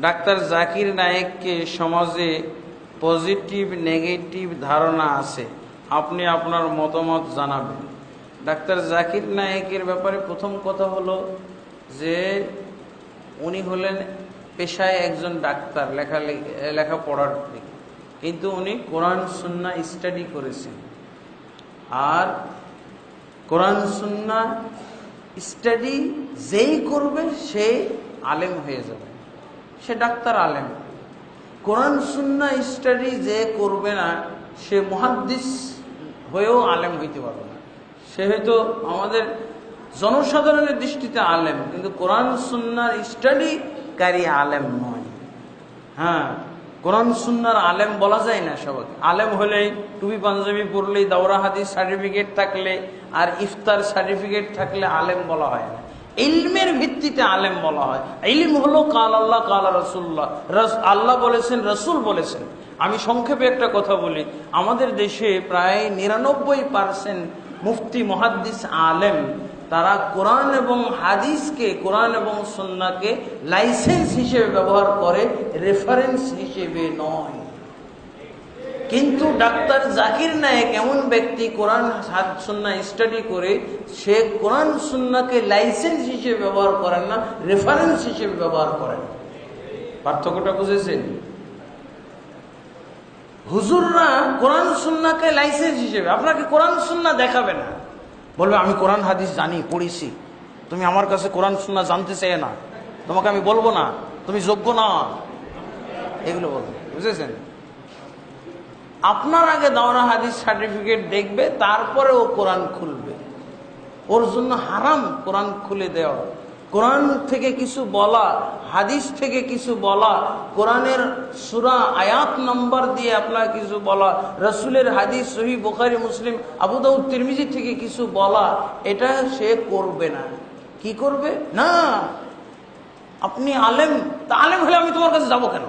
Doctor Zakir নায়েককে সমাজে positive, negative ধারণা আছে। আপনি আপনার মতামত জানাবেন। ডাক্তার জাকির নায়েকের ব্যাপারে প্রথম কথা হলো যে, উনি হলেন পেশায় একজন ডাক্তার, লেখা লেখা লেখাপড়ার দিকে কিন্তু উনি কোরআন, সুন্না স্টাডি করেছেন। আর কোরআন, সুন্না স্টাডি যেই করবে সেই আলেম হয়ে যাবে। সে ডাক্তার আলেম। কোরআন সুন্না স্টাডি যে করবে না, সে মহাদ্দিস হয়েও আলেম হইতে পারবে না। সে হয়তো আমাদের জনসাধারণের দৃষ্টিতে আলেম, কিন্তু কোরআন সুন্নার স্টাডিকারী আলেম নয়। হ্যাঁ কোরআন সুন্নার আলেম বলা যায় না সবাইকে। আলেম হলেই টুপি, পাঞ্জাবি পরলেই দাওরা হাদিস সার্টিফিকেট থাকলে আর ইফতার সার্টিফিকেট থাকলে আলেম বলা হয় না। ইলমের ভিত্তিতে আলেম বলা হয়। ইলম হলো কাল আল্লাহ, কাল রসুল্লাহ আল্লাহ বলেছেন, রসুল বলেছেন। আমি সংক্ষেপে একটা কথা বলি। আমাদের দেশে প্রায় নিরানব্বই পার্সেন্ট মুফতি, মহাদ্দিস, আলেম, তারা কোরআন এবং হাদিসকে, কোরআন এবং সন্নাকে লাইসেন্স হিসেবে ব্যবহার করে, রেফারেন্স হিসেবে নয়। কিন্তু ডাক্তার জাকির নায়েক এমন ব্যক্তি কোরআন সুন্না স্টাডি করে, সে কোরআন সুন্নাকে লাইসেন্স হিসেবে ব্যবহার করেন না রেফারেন্স হিসেবে ব্যবহার করেন। পার্থক্যটা বুঝেছেন? হুজুররা কোরআন সুন্নাকে লাইসেন্স হিসেবে, আপনাকে কোরআন সুন্না দেখাবে না। বলবে, আমি কোরআন হাদিস জানি, পড়েছি। তুমি আমার কাছে কোরআন সুন্না জানতে চাই না। তোমাকে আমি বলব না। তুমি যোগ্য না। এগুলো বলবে। বুঝেছেন? আপনার আগে দাওরা হাদিস সার্টিফিকেট দেখবে তারপরে ও কোরআন খুলবে। ওর জন্য হারাম কোরআন খুলে দেওয়া। কোরআন থেকে কিছু বলা, হাদিস থেকে কিছু বলা, কোরআনের সুরা আয়াত নাম্বার দিয়ে আপনার কিছু বলা, রসুলের হাদিস, সহি বোখারি, মুসলিম আবুদাউদ তিরমিজি থেকে কিছু বলা, এটা সে করবে না। কি করবে? না। আপনি আলেম, তা আলেম হলে আমি তোমার কাছে যাব কেন?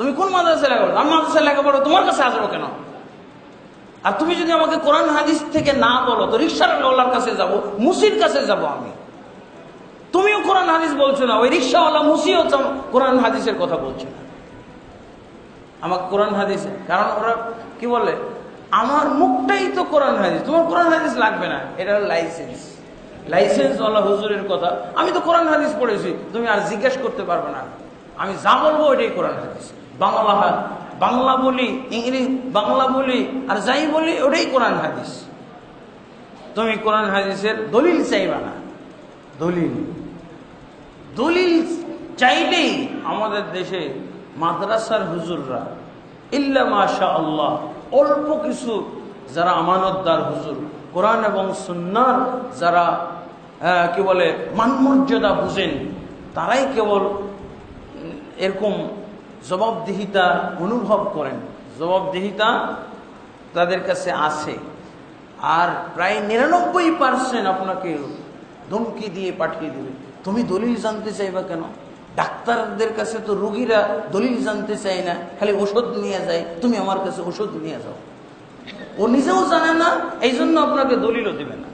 তুমি কোন মাদ্রাসায় লেখাপড়ো? আমি মাদ্রাসায় লেখাপড়ো, তোমার কাছে আসব কেন? আর তুমি যদি আমাকে কোরআন হাদিস থেকে না বলো, তো রিক্সার ওলার কাছে যাব, মুসির কাছে যাব আমি। তুমিও কোরআন হাদিস বলছো না, ওই রিক্সাওয়ালা মুসিও কোরআন হাদিসের কথা বলছো না। আমার কোরআন হাদিস, কারণ ওরা কি বলে, আমার মুখটাই তো কোরআন হাদিস, তোমার কোরআন হাদিস লাগবে না, এটা হলো লাইসেন্স। লাইসেন্স ওয়ালা হুজুরের কথা, আমি তো কোরআন হাদিস পড়েছি, তুমি আর জিজ্ঞেস করতে পারবে না। আমি যা বলব ওইটাই কোরআন হাদিস। বাংলা বাংলা বলি ইংরেজি বাংলা বলি আর যাই বলি ওটাই কোরআন হাদিস। তুমি কোরআন হাদিসের দলিল চাইবা না। দলিল। দলিল চাইলেই আমাদের দেশে মাদ্রাসার হুজুররা ইল্লা মাশা আল্লাহ অল্প কিছু যারা আমানতদার হুজুর কোরআন এবং সুন্নার যারা কি বলে মানমর্যাদা বুঝেন তারাই কেবল এরকম জবাবদিহিতা অনুভব করেন। জবাবদিহিতা তাদের কাছে আছে। আর প্রায় নিরানব্বই পার্সেন্ট আপনাকে ধমকি দিয়ে পাঠিয়ে দেবে। তুমি দলিল জানতে চাইবা কেন? ডাক্তারদের কাছে তো রুগীরা দলিল জানতে চায় না, খালি ওষুধ নিয়ে যায়। তুমি আমার কাছে ওষুধ নিয়ে যাও। ও নিজেও জানে না এই জন্য আপনাকে দলিলও দেবে না।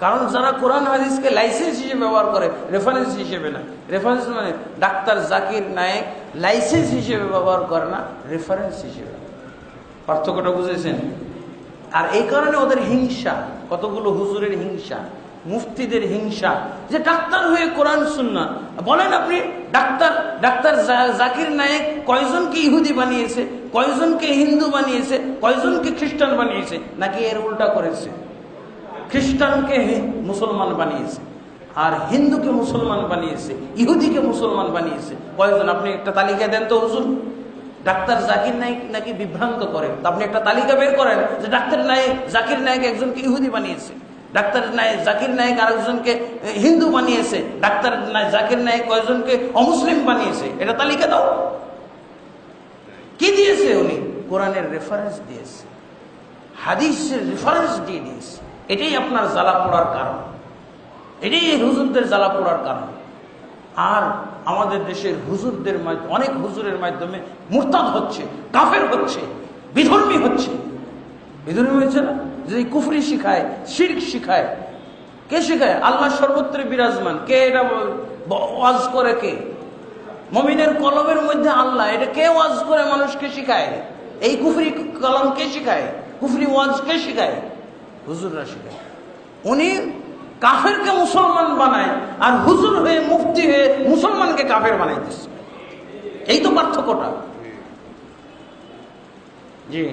কারণ যারা কোরআন হাদিসকে লাইসেন্স হিসেবে ব্যবহার করে রেফারেন্স হিসেবে না। রেফারেন্স মানে ডাক্তার জাকির নায়েক লাইসেন্স হিসেবে ব্যবহার করে না রেফারেন্স হিসেবে। পার্থক্যটা বুঝেছেন? আর এই কারণে ওদের হিংসা, কতগুলো হুজুরের হিংসা, মুফতিদের হিংসা, যে ডাক্তার হয়ে কোরআন শুননা বলেন আপনি, ডাক্তার ডাক্তার জাকির নায়েক কয়জনকে ইহুদি বানিয়েছে, কয়জনকে হিন্দু বানিয়েছে, কয়জনকে খ্রিস্টান বানিয়েছে, নাকি এর উল্টা করেছে? খ্রিস্টানকে মুসলমান বানিয়েছে। আর হিন্দুকে মুসলমান বানিয়েছে, ইহুদিকে মুসলমান বানিয়েছে। কয়েকজন, আপনি একটা তালিকা দেন তো হুজুর। ডাক্তার জাকির নায়ক নাকি বিভ্রান্ত করেন? আপনি একটা তালিকা বের করেন যে ডাক্তার নায়ক জাকির নায়ক একজনকে ইহুদি বানিয়েছে। ডাক্তার নায়ক জাকির নায়ক আরেকজনকে হিন্দু বানিয়েছে। ডাক্তার জাকির নায়ক কয়েকজনকে অমুসলিম বানিয়েছে। এটা তালিকা দাও। কি দিয়েছে উনি? কোরআনের রেফারেন্স দিয়েছে। হাদিসের রেফারেন্স দিয়ে দিয়েছে। এটাই আপনার জ্বালা পড়ার কারণ। এটাই হুজুরদের জ্বালা পড়ার কারণ। আর আমাদের দেশের হুজুরদের অনেক হুজুরের মাধ্যমে মুরতাদ হচ্ছে, কাফের হচ্ছে, বিধর্মী হচ্ছে। বিধর্মী হয়েছে না? যদি কুফরি শিখায়, শির্ক শিখায়, কে শিখায়? আল্লাহ সর্বত্র বিরাজমান। কে এটা ওয়াজ করে কে? মমিনের কলমের মধ্যে আল্লাহ। এটা কে ওয়াজ করে মানুষকে শিখায়? এই কুফরি কলম কে শিখায়? কুফরি ওয়াজ কে শিখায়? হুজুররা শিখায়। উনি কাফেরকে মুসলমান বানায় আর হুজুর হয়ে মুফতি হয়ে মুসলমানকে কাফের বানাইতেছে। এই তো পার্থক্যটা। জি।